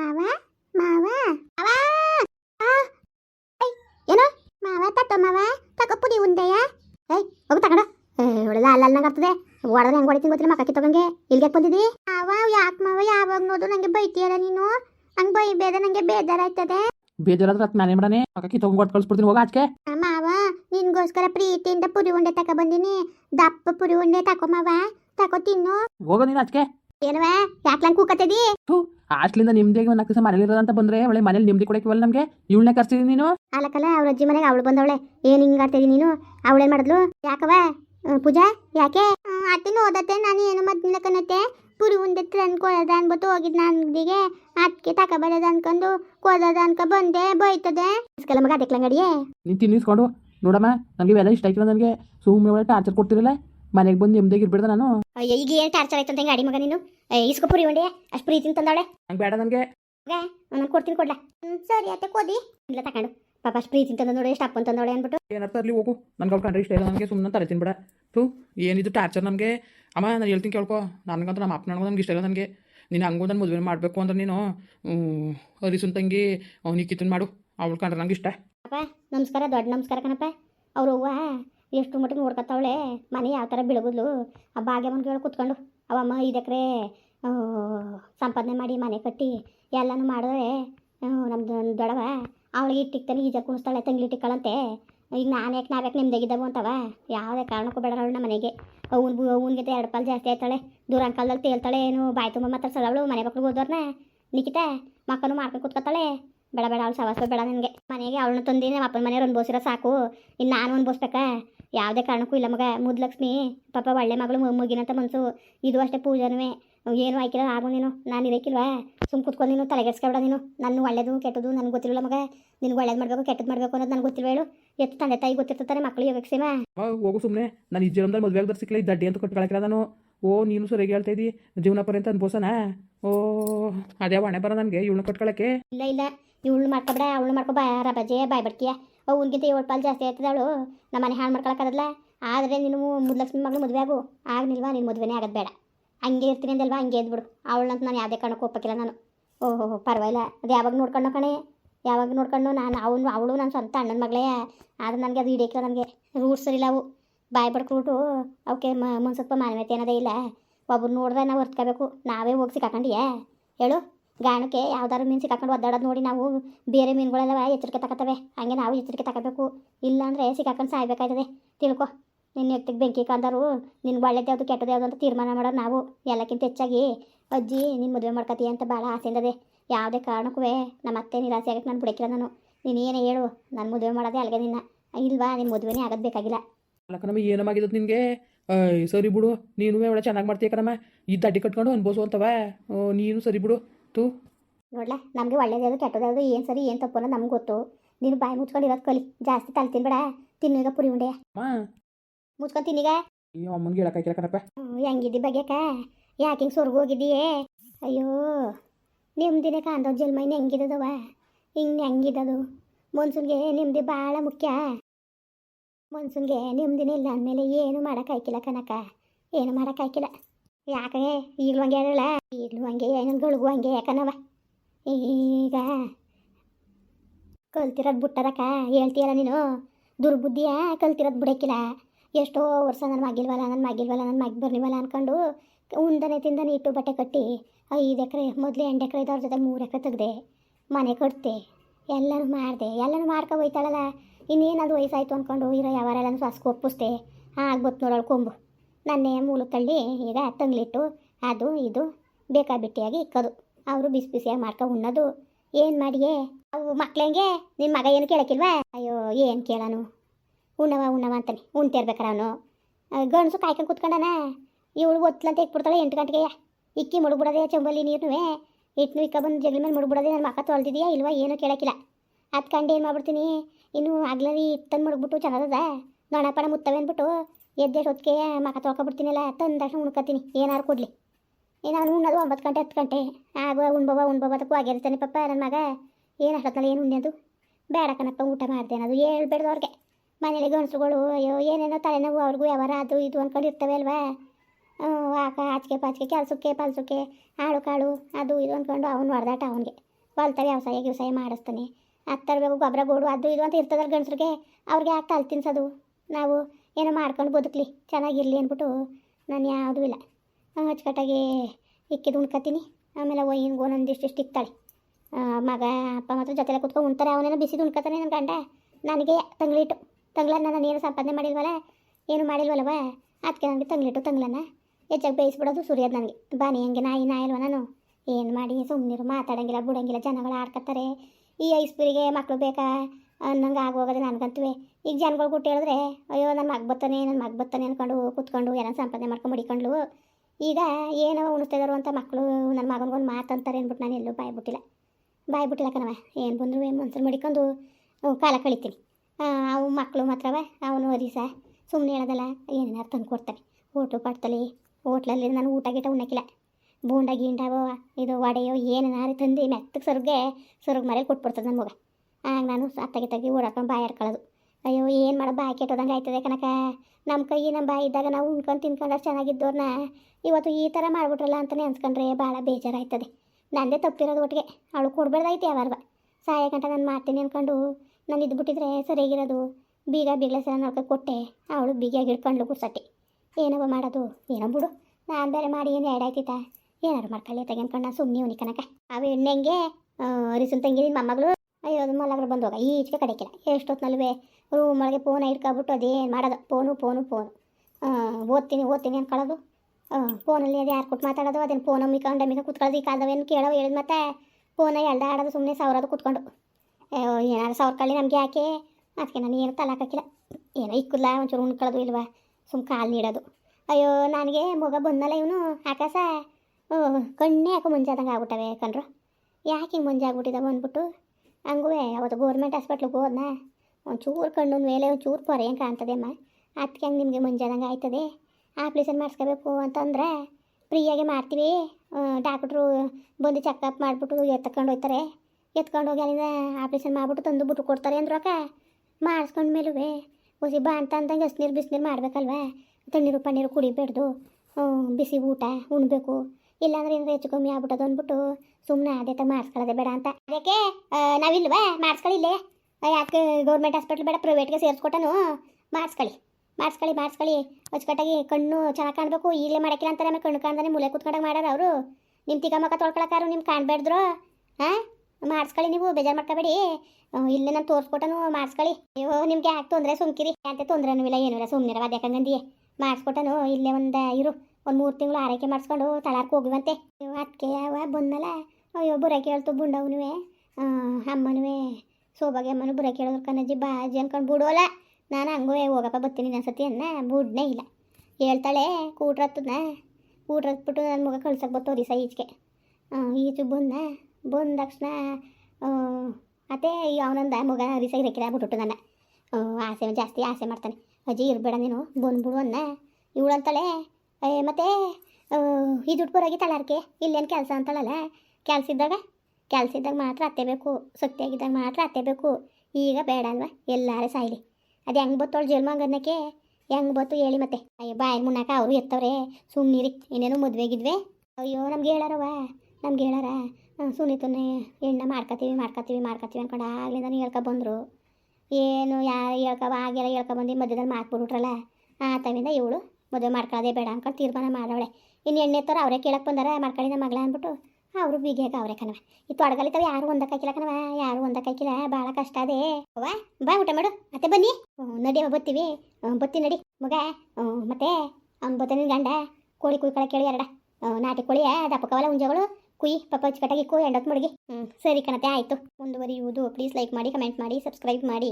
ಮಾವ ಮಾವ! ಏಯ್, ಏನು? ಮಾವ ತಟ್ಟೋ ಮಾವ. ತಕೋ ಪುಡಿ ಉಂಡೆಯ. ಏಯ್ ಹೋಗು ತಗೊಂಡ ಒಳ್ಳೆ ಅಲ್ಲ ಅಲ್ಲ ಆಗ್ತದೆ ಹೊಡೆದ್ರೆ ಹೆಂಗೆ ಹೊಡಿತೀನಿ ಗೊತ್ತಿಲ್ಲ ಮಕ್ಕಿ ತಗೊಂಗೆ ಇಲ್ಲಿಗೆ ಬಂದಿದ್ದಿ ಮಾವ ಯಾಕೆ ಮಾವ? ಯಾವಾಗ ನೋಡು ನಂಗೆ ಬೈತೀಯಲ್ಲ ನೀನು. ನಂಗೆ ಬೈಬೇಡ ನಂಗೆ ಬೇಜಾರಾಯ್ತದೆ ಬೇಜಾರಾದ್ರೆ ಅದು ನಾನೇ ಮಾಡಾನೆ ತಗೊಂಡು ಕೊಟ್ಟು ಕಳ್ಸ್ಬಿಡ್ತೀನಿ ಹೋಗ ಆಚೆ ಮಾವ ನಿನ್ಗೋಸ್ಕರ ಪ್ರೀತಿಯಿಂದ ಪುರಿ ಉಂಡೆ ತಕ ಬಂದಿನಿ. ದಪ್ಪ ಪುರಿ ಉಂಡೆ ತಕೋ ಮಾವ. ತಕೋ ತಿನ್ನು. ಹೋಗೋ ನೀನು ಆಚೆ ಏನವ ಯಾಕ್ಲಂಗ್ ಕೂಕತ್ತದಿ? ಆಸ್ಲಿಂದ ನಿಮ್ದೇ ಒಂದು ನಾಲ್ಕು ದಿವಸ ಮನೇಲಿ ಇರೋದಂತ ಬಂದ್ರೆ ಒಳ್ಳೆ ಮನೇಲಿ ನಿಮ್ದಿ ಕೊಡಕ್ಕಿವಲ್ಲ ನಮಗೆ. ಇವಳನ್ನೇ ಕರ್ಸಿದೀನಿ ನೀನು. ಅಲ್ಲಕಲ್ಲ ಅವ್ರ ಅಜ್ಜಿ ಮನೆಗೆ ಅವಳು ಬಂದವಳೆ. ಏನ್ ಹಿಂಗ್ ಆಡ್ತಿದಿ ನೀನು? ಅವಳೇನ್ ಮಾಡಿದ್ಲು? ಯಾಕವ ಪೂಜಾ ಯಾಕೆ? ಅತ್ತೆ ಓದತ್ತೆ ನಾನು ಏನು ಮದ್ದಿನ ಕಣತ್ತೆ ಪುರಿ ಉಂಡೆ ತಂದ್ಕೊಳದ ಅನ್ಬಿಟ್ಟು ಹೋಗಿದ್ ಅಂಗಡಿಗೆ. ಅದಕ್ಕೆ ಬರದ ಅನ್ಕೊಂಡು ಕೊಡೋದ ಅನ್ಕ ಬಂದೆ ಬೈತದೆ. ಇಸ್ಕಲ್ಲ ಮಗ ಅದಕ್ಕೆ ಅಂಗಡಿಯೇ ನೀನು ತಿನ್ನಿಸ್ಕೊಂಡು ನೋಡಮ್ಮ ನನಗೆ ಇವೆಲ್ಲ ಇಷ್ಟ ಆಯ್ತಿಲ್ಲ ನನಗೆ. ಸುಮ್ಮನೆ ಒಳ್ಳೆ ಟಾರ್ಚರ್ ಕೊಡ್ತಿರಲ್ಲ? ಮನೆಗೆ ಬಂದು ನಿಮ್ದಾಗ ಇರ್ಬಿಡ್ದ ನಾನು. ಅಯ್ಯೋ ಈಗ ಏನ್ ಟಾರ್ಚರ್ ಆಯ್ತು ಅಂತ ಗಾಡಿ ಮಗ ನೀನು? ಏ, ಇಸ್ಕೊ ಪುರಿ ಉಂಡೆ. ಅಷ್ಟು ಪ್ರೀತಿ ತಂದಾಳೆ ನಂಗೆ ಬೇಡ ನನಗೆ. ನಾನು ಕೊಡ್ತೀನಿ ಕೊಡ್ಲಾ? ಹ್ಮ್, ಸರಿ ಅತ್ತೆ ಕೋದಿ ಇಲ್ಲ ತಕೊಂಡು. ಪಾಪ ಅಷ್ಟು ಪ್ರೀತಿ ತಂದ ನೋಡಿ ಎಷ್ಟು ಅಪ್ಪನ್ ತಂದವಳೆ ಅನ್ಬಿಟ್ಟು ಏನರ್ಥ ಅಲ್ಲಿ ಹೋಗು. ನನ್ಗೆ ಅವ್ರು ಕಂಡ್ರೆ ಇಷ್ಟ ಇಲ್ಲ ನನಗೆ ಸುಮ್ಮನೆ ತಲೆ ತಿನ್ಬೇಡ. ಥೂ ಏನಿದು ಟಾರ್ಚರ್ ನಮಗೆ ಅಮ್ಮ ನಾನು ಹೇಳ್ತೀನಿ ಕೇಳ್ಕೊ. ನನಗಂತೂ ನಮ್ಮ ಅಪ್ಪನ ನನಗೆ ಇಷ್ಟ ಇಲ್ಲ ನನಗೆ. ನೀನು ಹಂಗೂ ನನ್ನ ಮದುವೆ ಮಾಡಬೇಕು ಅಂದ್ರೆ ನೀನು ಹರಿಸುನ್ ತಂಗಿ ಅವ್ನಿಗೆ ಕಿತ್ತನ್ ಮಾಡು. ಅವಳು ಕಂಡ್ರೆ ನಂಗೆ ಇಷ್ಟ. ಅಪ್ಪ ನಮಸ್ಕಾರ ದೊಡ್ಡ ನಮಸ್ಕಾರ ಕಣಪ್ಪ. ಅವ್ರು ಅವ್ವ ಎಷ್ಟು ಮಟ್ಟಿಗೆ ನೋಡ್ಕೊತಾವಳೆ? ಮನೆ ಯಾವ ಥರ ಬೆಳಗುದ್ಲು ಆ ಭಾಗ್ಯಮ್ಮನ ಕೇಳಿ ಕುತ್ಕೊಂಡು ಅವಮ್ಮ ಐದು ಎಕರೆ ಸಂಪಾದನೆ ಮಾಡಿ ಮನೆ ಕಟ್ಟಿ ಎಲ್ಲನೂ ಮಾಡಿದ್ರೆ ನಮ್ದು ದೊಡವ ಅವಳಿಗೆ ಇಟ್ಟಿಕ್ತಾನೆ ಈಜ ಕುಣಿಸ್ತಾಳೆ ತಂಗ್ಲಿ ಇಟ್ಟಿಕ್ಕಳಂತೆ ಈಗ ನಾನು ಯಾಕೆ ನಾವ್ಯಾಕೆ ನಿಮ್ದಾಗಿದ್ದಾವು ಅಂತವ? ಯಾವುದೇ ಕಾರಣಕ್ಕೂ ಬೇಡ ಅವಳನ್ನ ಮನೆಗೆ. ಅವ್ನು ಅವ್ನಿಗೆ ಎರಡು ಪಾಲು ಜಾಸ್ತಿ ಆಯ್ತಾಳೆ. ದೂರ ಕಾಲದಲ್ಲಿ ತೇಳ್ತಾಳೆ, ಏನು ಬಾಯಿ ತುಂಬ ಮಾತಾಡ್ಸಲ್ಲ ಅವಳು, ಮನೆ ಮಕ್ಳಿಗೆ ಹೋದವ್ರನ್ನ ನಿಖಿತ ಮಕ್ಕನು ಮಾಡ್ಕೊಂಡು ಕುತ್ಕೊತಾಳೆ. ಬೇಡ ಬೇಡ, ಅವಳು ಸವಾಸ ಬೇಡ ನನಗೆ. ಮನೆಗೆ ಅವಳನ್ನ ತಂದು, ನಮ್ಮ ಅಪ್ಪನ ಮನೆಯವ್ರು ಅನ್ಬೋಸಿರೋ ಸಾಕು. ಇನ್ನು ನಾನು ಅನ್ಬೋಸ್ಬೇಕಾ ಯಾವುದೇ ಕಾರಣಕ್ಕೂ ಇಲ್ಲ ಮಗ ಮುದ್ಲಕ್ಷ್ಮಿ ಪಾಪ ಒಳ್ಳೆ ಮಗಳು ಮುಗಿನಂತ ಮನಸ್ಸು ಇದು ಅಷ್ಟೇ ಪೂಜಾನುವೆ. ಏನು ಆಯ್ಕಿಲ್ಲ ಆಗು ನೀನು. ನಾನು ಇರೋಕ್ಕಿಲ್ವಾ ಸುಮ್ ಕುತ್ಕೊಂಡು ನೀನು ತಲೆಗೆಡ್ಸ್ಕೊಬೇಡ ನೀನು. ನನ್ನ ಒಳ್ಳೇದು ಕೆಟ್ಟದು ನನಗೆ ಗೊತ್ತಿರಲ್ಲ ಮಗ. ನಿನ್ಗೆ ಒಳ್ಳೇದು ಮಾಡಬೇಕು ಕೆಟ್ಟದ್ದು ಮಾಡಬೇಕು ಅನ್ನೋದು ನನಗೆ ಗೊತ್ತಿಲ್ಲ ಹೇಳು? ಎತ್ತು ತಂದೆ ತಾಯಿ ಗೊತ್ತಿರ್ತಾರೆ ಮಕ್ಕಳು ಯೋಗಕ್ಕೆ ಸೇಮ ಹೋಗು ಸುಮ್ಮನೆ ನಾನು ಈ ಜೀವನದಲ್ಲಿ ಮದುವೆ ಆಗದ ಸಿಕ್ಕಲ್ಲ ಈ ದಡ್ಡಿ ಅಂತ ಕೊಟ್ಕೊಳಕಿಲ್ಲ ನಾನು. ಓ ನೀನು ಸರಿಯಾಗಿ ಹೇಳ್ತಾ ಇದ್ದಿ ಜೀವನ ಪರ್ಯಂತ ಅನ್ಬೋಸನ? ಓ ಅದೇ ಹಣೆ ಬರ ನನಗೆ ಇವಳು ಕೊಟ್ಕೊಳಕ್ಕೆ? ಇಲ್ಲ ಇಲ್ಲ. ಇವಳು ಮಾಡ್ಕೊಬೇಡ ಅವಳು ಮಾಡ್ಕೊ ಬಾ ರಬಜೆ ಬಾಯ್ ಬಡ್ತೀಯ ಅವ್ನಿಗಿಂತ ಏಳು ಪಾಲು ಜಾಸ್ತಿ ಆಯ್ತದಳು ನಮ್ಮ ಮನೆ ಹಾಳು ಮಾಡ್ಕೊಳಕ್ಕಾಗಲ್ಲ ಆದರೆ ನೀನು ಮುದ್ಲಕ್ಷ್ಮಿ ಮಗಳು ಮದುವೆ ಆಗು. ಆಗ್ನಿಲ್ವಾ ನೀನು ಮದುವೆನೇ ಆಗೋದು ಬೇಡ. ಹಂಗೆ ಇರ್ತೀನಿ ಅಂದಲ್ವಾ? ಹಂಗೆ ಇದ್ಬಿಡು. ಅವಳಂತ ನಾನು ಯಾವುದೇ ಕಾರಣಕ್ಕೆ ಒಪ್ಪಕ್ಕಿಲ್ಲ ನಾನು. ಓಹೋ ಪರವಾಗಿಲ್ಲ. ಅದು ಯಾವಾಗ ನೋಡ್ಕೊಂಡು ಕಣೆ. ಯಾವಾಗ ನೋಡ್ಕೊಂಡು ನಾನು ಅವನು, ಅವಳು ನನ್ನ ಸ್ವಂತ ಅಣ್ಣನ ಮಗಳೇ. ಆದ್ರೆ ನನಗೆ ಅದು ಹಿಡಿಯಕ್ಕಿಲ್ಲ ನನಗೆ. ರೂಟ್ಸ್ ಸರಿಲ್ಲ ಅವು. ಬಾಯಿ ಬಡ್ಕೊಬಿಟ್ಟು ಅವಕ್ಕೆ ಮ ಸ್ವಲ್ಪ ಮಾನವೀಯತೆ ಅನ್ನೋದೇ ಇಲ್ಲ. ಒಬ್ರು ನೋಡಿದ್ರೆ ನಾವು ಹೊರ್ತ್ಕೋಬೇಕು ನಾವೇ ಹೋಗಿ ಸಿಕ್ಕಾಕೊಂಡಿಯೇ? ಹೇಳು. ಗಾಣಕ್ಕೆ ಯಾವ್ದಾದ್ರು ಮೀನು ಸಿಕ್ಕಾಕೊಂಡು ಒದ್ದಾಡೋದು ನೋಡಿ ನಾವು ಬೇರೆ ಮೀನುಗಳೆಲ್ಲ ಎಚ್ಚರಿಕೆ ತಗೋತವೆ. ಹಂಗೆ ನಾವು ಎಚ್ಚರಿಕೆ ತಗೋಬೇಕು. ಇಲ್ಲಾಂದರೆ ಸಿಕ್ಕಾಕೊಂಡು ಸಾಯ್ಬೇಕಾಯ್ತದೆ. ತಿಳ್ಕೊ. ನಿನ್ನ ಎತ್ತಿಗೆ ಬೆಂಕಿ ಕಾಂದರು ನಿನ್ಗೆ ಒಳ್ಳೇದು ಯಾವುದು ಕೆಟ್ಟದ್ದು ಯಾವುದು ಅಂತ ತೀರ್ಮಾನ ಮಾಡೋದು ನಾವು. ಎಲ್ಲಕ್ಕಿಂತ ಹೆಚ್ಚಾಗಿ ಅಜ್ಜಿ ನಿನ್ನ ಮದುವೆ ಮಾಡ್ಕೊತೀಯ ಅಂತ ಭಾಳ ಆಸೆ ಇಂದದೆ ಯಾವುದೇ ಕಾರಣಕ್ಕೂ ನಮ್ಮ ಅತ್ತೆ ನಿರಾಸೆ ಆಗಕ್ಕೆ ನಾನು ಬಿಡಕ್ಕಿಲ್ಲ ನಾನು. ನೀನು ಏನೇ ಹೇಳು ನನ್ನ ಮದುವೆ ಮಾಡೋದೇ ಅಲ್ಲಿಗೆ ನಿನ್ನ. ಇಲ್ವಾ ನಿನ್ನ ಮದುವೆನೇ ಆಗೋದು ಬೇಕಾಗಿಲ್ಲ. ನಮಗೆ ಕಣಮ್ಮ ಏನಮಾಗಿದ್ದು ನಿನಗೆ? ಸರಿ ಬಿಡು. ನೀನು ಒಳ್ಳೆ ಚೆನ್ನಾಗಿ ಮಾಡ್ತೀಯ ಕಣಮ್ಮ ಈ ತಡ್ಡಿ ಕಟ್ಕೊಂಡು ಅನ್ಬೋಸು ಅಂತವ. ಓ, ನೀನು ಸರಿ ಬಿಡು. ತೂ ನೋಡ್ಲ ನಮಗೆ ಒಳ್ಳೇದು ಕೆಟ್ಟದ್ದು ಏನು ಸರಿ ಏನು ತಪ್ಪು ಅನ್ನೋದು ನಮ್ಗೆ ಗೊತ್ತು. ನೀನು ಬಾಯಿ ಮುಚ್ಕೊಂಡು ಇರೋದು ಕಲಿ. ಜಾಸ್ತಿ ತಲೆ ತಿನ್ಬೇಡ ತಿನ್ನೀಗ ಈಗ ಪುರಿ ಉಂಡೆ ಮುಚ್ಕೊಂಡು ತಿನ್ನೀಗ ಅಯ್ಯೋ ಅಮ್ಮನಿಗೆ ಹೇಳಕ್ಕಾಗಿಲ್ಲ ಕಣಪ್ಪ. ಹೆಂಗಿದ್ದಿ ಬಗ್ಗೆಕ ಯಾಕೆ ಹಿಂಗೆ ಸೊರ್ಗು ಹೋಗಿದ್ದೀಯೇ? ಅಯ್ಯೋ ನಿಮ್ದಿನ ಕಾಂದವ್ ಜಲ್ಮೈನ ಹೆಂಗಿದದವ? ಹಿಂಗೆ ಹೆಂಗಿದದು? ಮನ್ಸೂನ್ಗೆ ನೆಮ್ಮದಿ ಭಾಳ ಮುಖ್ಯ. ಮನ್ಸೂನ್ಗೆ ನಿಮ್ದಿನ ಇಲ್ಲ ಅಂದಮೇಲೆ ಏನು ಮಾಡೋಕ್ಕಾಯ್ಕಿಲ್ಲ ಕನಕ ಏನು ಮಾಡೋಕ್ಕಾಯ್ಕಿಲ್ಲ ಯಾಕೆ? ಈಗಲೂ ಹಂಗೆ ಹೇಳಲ್ಲ ಈಗಲೂ ಹಂಗೆ ಏನೊಂದುಗಳಿಗೂ ಹಂಗೆ ಯಾಕನವ? ಈಗ ಕಲ್ತಿರೋದು ಬಿಟ್ಟದಕ್ಕ ಹೇಳ್ತೀಯಲ್ಲ ನೀನು? ದುರ್ಬುದ್ಧಿಯ ಕಲ್ತಿರೋದು ಬಿಡಕ್ಕಿಲ್ಲ ಎಷ್ಟೋ ವರ್ಷ ನನ್ನ ಮಗಿಲ್ವಲ್ಲ ನನ್ನ ಮಗಿಲ್ವಲ್ಲ ನನ್ನ ಮಗ ಬರ್ನಿವಲ್ಲ ಅನ್ಕೊಂಡು ಉಂದನೆ ತಿಂದನೆ ಇಟ್ಟು ಬಟ್ಟೆ ಕಟ್ಟಿ ಐದು ಎಕರೆ, ಮೊದಲು ಎಂಟು ಎಕರೆ ಇದ್ದವ್ರ ಜೊತೆ ಮೂರು ಎಕರೆ ತೆಗ್ದೆ, ಮನೆ ಕೊಡ್ತೆ ಎಲ್ಲನೂ ಮಾಡಿದೆ, ಎಲ್ಲನೂ ಮಾಡ್ಕೊ ಹೋಯ್ತಾಳಲ್ಲ. ಇನ್ನೇನದು ವಯಸ್ಸಾಯ್ತು ಅಂದ್ಕೊಂಡು ಇರೋ ಯಾವಾರೆಲ್ಲನೂ ಸಾಸ್ಕೊ ಒಪ್ಪಿಸ್ದೆ. ಆಗ್ಬೋದು ನೋಡೋಳು ಕೊಂಬು. ನನ್ನೇ ಮೂಲು ತಳ್ಳಿ ಈಗ ತಂಗ್ಲಿಟ್ಟು ಅದು ಇದು ಬೇಕಾಬಿಟ್ಟಿಯಾಗಿ ಇಕ್ಕೋದು. ಅವರು ಬಿಸಿ ಬಿಸಿಯಾಗಿ ಮಾಡ್ಕೊ ಉಣ್ಣೋದು. ಏನು ಮಾಡಿಯೇ? ಅವು ಮಕ್ಳಂಗೆ ನಿಮ್ಮ ಮಗ ಏನು ಕೇಳಕ್ಕಿಲ್ವಾ? ಅಯ್ಯೋ, ಏನು ಕೇಳೋನು? ಉಣ್ಣವ ಉಣ್ಣವ ಅಂತಾನೆ. ಉಣ್ತಿರ್ಬೇಕಾರ ಅವನು. ಗಂಡಸು ಕಾಯ್ಕೊಂಡು ಕುತ್ಕೊಂಡಾನ? ಇವಳು ಒತ್ತಲಂತ ಇಕ್ಬಿಡ್ತಾಳೆ ಎಂಟು ಗಂಟೆಗೆ. ಇಕ್ಕಿ ಮುಡುಗ್ಬಿಡೋದೆ ಚಂಬಲ್ಲಿ ನೀರ್ನೂ ಇಟ್ನು ಇಕ್ಕ ಬಂದು ಜಗಳ ಮೇಲೆ ಮುಡುಗ್ಬಿಡೋದೆ ನನ್ನ ಮಕ್ಕ ತೊಳ್ದಿದೆಯಾ ಇಲ್ವಾ ಏನೂ ಕೇಳಕ್ಕಿಲ್ಲ. ಅದು ಕಂಡು ಏನು ಮಾಡ್ಬಿಡ್ತೀನಿ? ಇನ್ನು ಆಗ್ಲರಿ ಇತ್ತಂದು ಮುಡುಗ್ಬಿಟ್ಟು ಚೆನ್ನಾಗದ? ನೋಣಪ್ಪ ಪಣ ಮುತ್ತವೆ ಅಂದ್ಬಿಟ್ಟು ಎದ್ದೆ ಹೊತ್ತಿಗೆ ಮಕ ತೊಳ್ಕೊಬಿಡ್ತೀನಲ್ಲ ತಕ್ಷಣ ಉಣ್ಕೊತೀನಿ. ಏನಾರು ಕೊಡಲಿ. ಏನಾದ್ರು ಉಣ್ಣದು ಒಂಬತ್ತು ಗಂಟೆ, ಹತ್ತು ಗಂಟೆ. ಆಗುವ ಉಣ್ಬವ ಉಣ್ಬವ ಅದಕ್ಕೂ ಆಗಿರ್ತಾನೆ ಪಪ್ಪ ನನ್ನ ಮಗ. ಏನು ಅಷ್ಟೊತ್ತಲ್ಲಿ ಏನು ಉಣ್ಣೋದು ಬೇಡ ಕಣಪ್ಪ, ಊಟ ಮಾಡಿದೆ ಅನ್ನೋದು ಹೇಳ್ಬೇಡ್ದು ಅವ್ರಿಗೆ ಮನೇಲಿ ಗಂಡಸುಗಳು, ಅಯ್ಯೋ, ಏನೇನೋ ತಲೆನೋವು, ಅವ್ರಿಗೂ ಯಾವಾರ ಅದು ಇದು ಅಂದ್ಕೊಂಡು ಇರ್ತವೆ ಅಲ್ವಾ ಆಕ ಆಚಿಕೆ ಪಾಚಿಕೆ ಕೆಲಸಕ್ಕೆ, ಪಲ್ಸಕ್ಕೆ ಆಳು ಕಾಳು, ಅದು ಇದು ಅಂದ್ಕೊಂಡು ಅವ್ನು ಹೊಡೆದಾಟ ಅವನಿಗೆ. ಹೊಲ್ತ ವ್ಯವಸಾಯ ವ್ಯವಸಾಯ ಮಾಡಿಸ್ತಾನೆ. ಹತ್ತರಬೇಕು ತರಬೇಕು ಗೊಬ್ಬರ ಗೋಡು, ಅದು ಇದು ಅಂತ ಇರ್ತದಲ್ಲ ಗಂಡಸ್ರಿಗೆ. ಅವ್ರಿಗೆ ಯಾಕೆ ತಲೆ ತಿನ್ಸೋದು? ನಾವು ಏನೋ ಮಾಡ್ಕೊಂಡು ಬದುಕಲಿ, ಚೆನ್ನಾಗಿರಲಿ ಅಂದ್ಬಿಟ್ಟು ನಾನು ಯಾವುದೂ ಇಲ್ಲ. ಅಚ್ಚುಕಟ್ಟಾಗಿ ಇಕ್ಕಿದ್ದು ಉಣ್ಕತ್ತೀನಿ. ಆಮೇಲೆ ಒಯ್ಯಂಗೆ ಒಂದೊಂದಿಷ್ಟು ಇಷ್ಟು ಇಕ್ತಾಳೆ. ಮಗ, ಅಪ್ಪ ಮಾತ್ರ ಜೊತೆಲೆ ಕುತ್ಕೊಂಡು ಉಣ್ತಾರೆ. ಅವನೇನೋ ಬಿಸಿದು ಉಣ್ಕತಾನೆ ನನ್ನ ಗಂಡ. ನನಗೆ ತಂಗ್ಳಿಟ್ಟು. ತಂಗ್ಳನ್ನ ನಾನು ಏನು ಸಂಪಾದನೆ ಮಾಡಿಲ್ವಲ್ಲ? ಏನು ಮಾಡಿಲ್ವಲ್ಲವ ಅದಕ್ಕೆ ನನಗೆ ತಂಗ್ಳಿಟ್ಟು ತಂಗ್ಳನ್ನ. ಹೆಚ್ಚಾಗಿ ಬೇಯಿಸ್ಬಿಡೋದು ಸುರಿಯೋದು ನನಗೆ. ಬಾನಿ ಹಂಗೆ ನಾಯಿ, ನಾಯಲ್ವ ನಾನು? ಏನು ಮಾಡಿ ಸುಮ್ಮನೆ ಮಾತಾಡಂಗಿಲ್ಲ, ಬಿಡೋಂಗಿಲ್ಲ, ಜನಗಳು ಆಡ್ಕೊತಾರೆ ಈ ಐಸ್ಪುರಿಗೆ ಮಕ್ಕಳು ಬೇಕಾ? ಅನ್ನಂಗೆ ಆಗೋಗದೆ ನನಗಂತೂ ಈಗ ಜನಗಳು ಗುಟ್ಟು ಹೇಳಿದ್ರೆ, ಅಯ್ಯೋ ನನ್ನ ಮಗ ಬತ್ತಾನೆ ನನ್ನ ಮಗ ಬತ್ತಾನೆ ಅಂದ್ಕೊಂಡು ಕೂತ್ಕೊಂಡು ಏನೋ ಸಂಪಾದನೆ ಮಾಡ್ಕೊಂಡು ಮಡಿಕೊಂಡು ಈಗ ಏನೋ ಉಣಿಸ್ತಿದಾರು ಅಂತ ಮಕ್ಕಳು ನನ್ನ ಮಗನಿಗೊಂದು ಮಾತು ಅಂತಾರೆ ಅಂದ್ಬಿಟ್ಟು ನಾನು ಎಲ್ಲೂ ಬಾಯ್ಬಿಟ್ಟಿಲ್ಲ ಬಾಯ್ಬಿಟ್ಟಿಲ್ಲ ಬಾಯ್ ಬಿಟ್ಟಿಲ್ಲ ಕಣವ ಏನು ಬಂದರೂ ಏನು ಮನ್ಸಲ್ಲಿ ಮಡಿಕೊಂಡು ಕಾಲ ಕಳಿತೀನಿ. ಅವು ಮಕ್ಕಳು ಮಾತ್ರವ, ಅವನು ಹರಿಸ ಸುಮ್ಮನೆ ಹೇಳೋದಲ್ಲ, ಏನೇನಾರು ತಂದು ಕೊಡ್ತಾನೆ ಹೋಟ್ಲು ಪಡ್ತಲಿ ಹೋಟ್ಲಲ್ಲಿ ನಾನು ಊಟ ಗೀಟ ಉಣ್ಣಕ್ಕಿಲ್ಲ ಬೋಂಡ ಗೀಂಡವೋ ಇದು ವಡೆಯೋ ಏನೇನಾರು ತಂದು ಮೆತ್ತಗೆ ಸೊರ್ಗೆ, ಸೊರ್ಗ್ ಮರೇಲಿ ಕೊಟ್ಬಿಡ್ತದೆ ನನ್ನ ಮಗ. ಆಗ ನಾನು ಅತ್ತಗೆ ತಗಿ ಓಡಾಕೊಂಡು ಬಾಯಿ ಆಡ್ಕೊಳ್ಳೋದು. ಅಯ್ಯೋ, ಏನು ಮಾಡೋ, ಬಾಯಿ ಕೆಟ್ಟೋದಂಗೆ ಆಯ್ತದೆ ಕನಕ ನಮ್ಮ ಕೈ ನಮ್ಮ ಬಾಯಿ ಇದ್ದಾಗ ನಾವು ಉಣ್ಕೊಂಡು ತಿನ್ಕೊಂಡ್ರೆ ಚೆನ್ನಾಗಿದ್ದವ್ರನ್ನ ಇವತ್ತು ಈ ಥರ ಮಾಡ್ಬಿಟ್ರಲ್ಲ ಅಂತಲೇ ಅನ್ಸ್ಕೊಂಡ್ರೆ ಭಾಳ ಬೇಜಾರಾಯ್ತದೆ. ನಂದೇ ತಪ್ಪಿರೋದು ಒಟ್ಟಿಗೆ. ಅವಳು ಕೊಡ್ಬೇಡ್ದೈತೆ ಯಾವಾರ್ವ ಸಾಯ ಗಂಟ ನಾನು ಮಾಡ್ತೀನಿ ಅಂದ್ಕೊಂಡು ನಾನು ಇದ್ಬಿಟ್ಟಿದ್ರೆ ಸರಿಯಾಗಿರೋದು. ಬೀಗ, ಬೀಗ್ಲ ಸರ ನೋಡ್ಕೊಂಡು ಕೊಟ್ಟೆ. ಅವಳು ಬೀಗಿಯಾಗಿ ಹಿಡ್ಕೊಂಡು ಗುರ್ಸಟ್ಟಿ ಏನವ ಮಾಡೋದು? ಏನೋ ಬಿಡು. ನಾನು ಬೇರೆ ಮಾಡಿ ಏನು ಆಯ್ತಿತ್ತ? ಏನಾರು ಮಾಡ್ಕೊಳ್ಳಿ ತೆಗೆನ್ಕೊಂಡು ನಾನು ಸುಮ್ಮನೆ ಉನಿ ಕನಕ ಅವು ಎಣ್ಣೆಂಗೆ ಅರಿಸುನ್ ತಂಗಿ ನಿಮ್ಮ ಮೊಮ್ಮಗಳು ಅಯ್ಯೋ, ಅದು ಮಲಗ್ರು ಬಂದು ಹೋಗ. ಈಚೆಗೆ ಕಡೆಕಿಲ್ಲ ಎಷ್ಟೊತ್ತಿನಲ್ವೇ ರೂಮ್ ಒಳಗೆ ಫೋನ್ ಇಟ್ಕೊಬಿಟ್ಟು ಅದೇನು ಮಾಡೋದು? ಫೋನು ಫೋನು ಫೋನು ಓದ್ತೀನಿ ಓದ್ತೀನಿ ಅನ್ಕೊಳ್ಳೋದು ಫೋನಲ್ಲಿ ಅದು ಯಾರು ಕೊಟ್ಟು ಮಾತಾಡೋದು ಅದೇನು ಫೋನ್ ಮಿಕೊಂಡು ಮಿಕ ಕುತ್ಕೊಳ್ಳೋದು. ಈ ಕಾಲದವೇನು ಕೇಳೋ ಹೇಳಿದ ಮತ್ತೆ ಫೋನ ಎಳ್ದ ಆಡೋದು ಸುಮ್ಮನೆ ಸಾವಿರದು ಕುತ್ಕೊಂಡು. ಏನಾರು ಸಾವಿರ ಕಳ್ಳಿ ನಮಗೆ ಯಾಕೆ? ಅದಕ್ಕೆ ನಾನು ಏನು ತಲಾಕಿಲ್ಲ ಏನೋ ಇಕ್ಕಲ್ಲ ಒಂಚೂರು ಉಣ್ಕೊಳ್ಳೋದು ಇಲ್ವಾ? ಸುಮ್ಮ ಕಾಲು ನೀಡೋದು. ಅಯ್ಯೋ, ನನಗೆ ಮಗ ಬಂದಲ್ಲ ಇವನು ಆಕಾಶ? ಕಣ್ಣೇ ಯಾಕೋ ಮುಂಜಾದಂಗೆ ಆಗ್ಬಿಟ್ಟವೆ ಕಣ್ರು. ಯಾಕೆ ಹಿಂಗೆ ಮುಂಜಾಗ್ಬಿಟ್ಟಿದ್ದಾವೆ ಅಂದ್ಬಿಟ್ಟು? ಹಂಗೂ ಅವತ್ತು ಗೌರ್ಮೆಂಟ್ ಹಾಸ್ಪಿಟ್ಲಿಗೆ ಹೋದ್ನಾ? ಒಂಚೂರು ಕಣ್ಣು ಮೇಲೆ ಒಂಚೂರು ಪೊರೆ ಹೆಂಗೆ ಕಾಣ್ತದೆ ಅಮ್ಮ? ಅದಕ್ಕೆ ಹಂಗೆ ನಿಮಗೆ ಮುಂಜಾನಂಗೆ ಆಯ್ತದೆ? ಆಪ್ರೇಷನ್ ಮಾಡಿಸ್ಕೋಬೇಕು ಅಂತಂದ್ರೆ ಫ್ರೀಯಾಗಿ ಮಾಡ್ತೀವಿ. ಡಾಕ್ಟ್ರು ಬಂದು ಚೆಕಪ್ ಮಾಡಿಬಿಟ್ಟು ಎತ್ಕೊಂಡು ಹೋಗ್ತಾರೆ. ಎತ್ಕೊಂಡು ಹೋಗಿ ಅಲ್ಲಿಂದ ಆಪ್ರೇಷನ್ ಮಾಡಿಬಿಟ್ಟು ತಂದು ಬಿಟ್ಟು ಕೊಡ್ತಾರೆ ಅಂದ್ರಕ ಮಾಡಿಸ್ಕೊಂಡ ಮೇಲೂ ಹೊಸಿ ಬಾ ಅಂತ ಅಂದಂಗೆ ಹಸ್ನೀರು ಬಿಸಿನೀರು ಮಾಡಬೇಕಲ್ವಾ? ತಣ್ಣೀರು ಪನ್ನೀರು ಕುಡಿಬೇಡ್ದು. ಬಿಸಿ ಊಟ, ಉಣ್ಬೇಕು. ಇಲ್ಲಾಂದ್ರೆ ಏನಾರು ಹೆಚ್ಚು ಕಮ್ಮಿ ಆಗ್ಬಿಟ್ಟದು ಅಂದ್ಬಿಟ್ಟು ಸುಮ್ಮನೆ ಅದೇ ತ ಮಾಡಿಸ್ಕೊಳ್ಳೋದೇ ಬೇಡ ಅಂತ. ಅದಕ್ಕೆ ನಾವಿಲ್ವಾ? ಮಾಡಿಸ್ಕೊಳ್ಳಿಲ್ಲೇ ಯಾಕೆ ಗೌರ್ಮೆಂಟ್ ಹಾಸ್ಪಿಟ್ಲ್ ಬೇಡ ಪ್ರೈವೇಟ್ಗೆ ಸೇರಿಸ್ಕೊಟ್ಟನು? ಮಾಡಿಸ್ಕೊಳ್ಳಿ. ಮಾಡಿಸ್ಕೊಳ್ಳಿ ಮಾಡಿಸ್ಕೊಳ್ಳಿ. ಅಚ್ಚುಕಟ್ಟಾಗಿ ಕಣ್ಣು ಚೆನ್ನಾಗಿ ಕಾಣಬೇಕು. ಈಗಲೇ ಮಾಡಕ್ಕಿಲ್ಲ ಅಂತಾರೆ, ಆಮೇಲೆ ಕಣ್ಣು ಕಾಣ್ದಾನೆ ಮೂಲೆ ಕುತ್ಕೊಂಡಾಗ ಮಾಡ್ಯಾರ ಅವರು. ನಿಮ್ಮ ಮಕ್ಕ ತೊಳ್ಕೊಳಕ್ಕಾರು ನಿಮ್ಗೆ ಕಾಣ್ಬೇಡ್ದ್ರು. ಹಾಂ ಮಾಡಿಸ್ಕೊಳ್ಳಿ ನೀವು, ಬೇಜಾರು ಮಾಡ್ಕೋಬೇಡಿ. ಇಲ್ಲೇ ನಾನು ತೋರಿಸ್ಕೊಟ್ಟನು, ಮಾಡಿಸ್ಕೊಳ್ಳಿ. ಅಯ್ಯೋ, ನಿಮ್ಗೆ ಯಾಕೆ ತೊಂದರೆ? ಸುಮ್ಕಿರಿ. ಅಂತ ತೊಂದರೆನೂ ಇಲ್ಲ, ಏನೂ ಇಲ್ಲ. ಸುಮ್ಮನೆ ಅದ್ಯಾಕಂಗಂದಿಯೇ ಮಾಡಿಸ್ಕೊಟ್ಟನು, ಇಲ್ಲೇ ಒಂದು ಇರು. ಒಂದು ಮೂರು ತಿಂಗಳು ಆರೈಕೆ ಮಾಡಿಸ್ಕೊಂಡು ತಳಾರ್ಕೆ ಹೋಗುವಂತೆ. ಅದಕ್ಕೆ ಅವ ಬಂದಲ್ಲ ಅಯ್ಯೋ ಬುರ ಕೇಳ್ತು ಬುಂಡವನುವೆ. ಅಮ್ಮನುವೆ ಸೋಬಾಗೆ ಅಮ್ಮನು ಬುರ ಕೇಳಿದ್ರು ಕಣಜ್ಜಿ ಬಾಜಿ ಅನ್ಕೊಂಡು ಬಿಡೋಲ್ಲ ನಾನು ಹಂಗೂ ಹೋಗಪ್ಪ ಬರ್ತೀನಿ ಇನ್ನೊಂದ್ಸತಿ ಅನ್ನ, ಬುಡ್ನೇ ಇಲ್ಲ. ಹೇಳ್ತಾಳೆ ಕೂಟ್ರತ್ತದ ಕೂಟ್ರತ್ಬಿಟ್ಟು ನನ್ನ ಮಗ ಕಳ್ಸಕ್ಕೆ ಬರ್ತವ್ರಿ ಸ ಈಚೆಗೆ ಈಚು ಬಂದ ಬಂದ ತಕ್ಷಣ ಅದೇ ಅವನೊಂದ ಮಗ ರೀಸಾಗಿ ಇರಕ್ಕಿಲ್ಲ ಬಿಟ್ಬಿಟ್ಟು ನನ್ನ. ಆಸೆ ಜಾಸ್ತಿ ಆಸೆ ಮಾಡ್ತಾನೆ. ಅಜ್ಜಿ, ಇರಬೇಡ ನೀನು, ಬಂದ್ಬಿಡು ಅನ್ನ. ಇವಳಂತಾಳೆ ಮತ್ತೆ ಈ ದುಡ್ಡು ಬರೋಗಿ ತಳಾರ್ಕೆ, ಇಲ್ಲೇನು ಕೆಲಸ ಅಂತಳಲ್ಲ? ಕೆಲಸ ಇದ್ದಾಗ? ಕೆಲಸ ಇದ್ದಾಗ ಮಾತ್ರ ಅತ್ತೆ ಬೇಕು ಸೊಕ್ತಿಯಾಗಿದ್ದಾಗ ಮಾತ್ರ ಅತ್ತೆ ಬೇಕು. ಈಗ ಬೇಡ ಅಲ್ವಾ? ಎಲ್ಲಾರೇ ಸಾಯ್ಲಿ. ಅದು ಹೆಂಗೆ ಬತ್ತೋಳು ಜಲ್ಮಂಗನ್ನಕ್ಕೆ ಹೆಂಗೆ ಬತ್ತು ಹೇಳಿ ಮತ್ತೆ. ಅಯ್ಯೋ ಬಾಯ್ ಮುನ್ನಾಕ ಅವರು ಎತ್ತವ್ರೆ. ಸುಮ್ಮನಿರಿ ಇನ್ನೇನು ಮದುವೆಗಿದ್ವೆ ಅಯ್ಯೋ, ನಮ್ಗೆ ಹೇಳಾರವ ನಮ್ಗೆ ಹೇಳಾರ. ಸುನೀತನೇ ಎಣ್ಣೆ ಮಾಡ್ಕೊತೀವಿ ಮಾಡ್ಕೊತೀವಿ ಮಾಡ್ಕೊತೀವಿ ಅನ್ಕೊಂಡು ಆಗ್ಲಿಂದ ಹೇಳ್ಕೊ ಬಂದರು. ಏನು, ಯಾರು ಹೇಳ್ಕೊ ಆಗೆಲ್ಲ ಹೇಳ್ಕೊ ಬಂದು ಮಧ್ಯದಲ್ಲಿ ಮಾತ್ಬಿಟ್ರಲ್ಲ ಆ ಟೈಮಿಂದ ಇವಳು ಮದುವೆ ಮಾಡ್ಕೊಳ್ಳೋದೇ ಬೇಡ ಅಂದ್ಕೊಂಡು ತೀರ್ಮಾನ ಮಾಡವಳೆ ಇನ್ನು ಎಣ್ಣೆ ತರ ಅವರೇ ಕೇಳಕ್ಕೆ ಬಂದಾರ ಮಾಡ್ಕೊಳ್ಳಿ ನಮ್ಮ ಮಗಳ ಅಂದ್ಬಿಟ್ಟು ಅವರು ಬೀಗಿಯಾಗ ಅವರೇ ಕಣವ ಈ ತೊಡಗಲಿತಾವೆ ಯಾರು ಒಂದಕ್ಕೆ ಹಾಕಿಲ್ಲ ಕಣವ ಯಾರು ಒಂದಕ್ಕೆ ಹಾಕಿಲ್ಲ ಭಾಳ ಕಷ್ಟ ಅದೇ. ಅವ್ವ, ಬಾ ಊಟ ಮಾಡು, ಮತ್ತೆ ಬನ್ನಿ. ನಡಿ ಬತ್ತೀವಿ. ಬತ್ತಿ ನಡಿ, ಮಗ. ಮತ್ತೆ? ಅವ್ನು ಬರ್ತಾನೆ ಗಂಡ, ಕೋಳಿ ಕುಯ್ಕೊಳ ಕೇಳಿ ಎರಡ. ನಾಟಿ ಕೋಳಿ ದಪ್ಪಕವಲ್ಲ ಹುಂಜಗಳು, ಕುಯ್ ಪಪ್ಪ ಚಿಕಟಾಗಿ ಕೂ ಎಂಡಕ್ಕೆ ಮುಡುಗಿ. ಹ್ಞೂ, ಸರಿ ಕಣತೆ, ಆಯಿತು. ಮುಂದುವರಿಯುವುದು, ಪ್ಲೀಸ್ ಲೈಕ್ ಮಾಡಿ, ಕಮೆಂಟ್ ಮಾಡಿ, ಸಬ್ಸ್ಕ್ರೈಬ್ ಮಾಡಿ.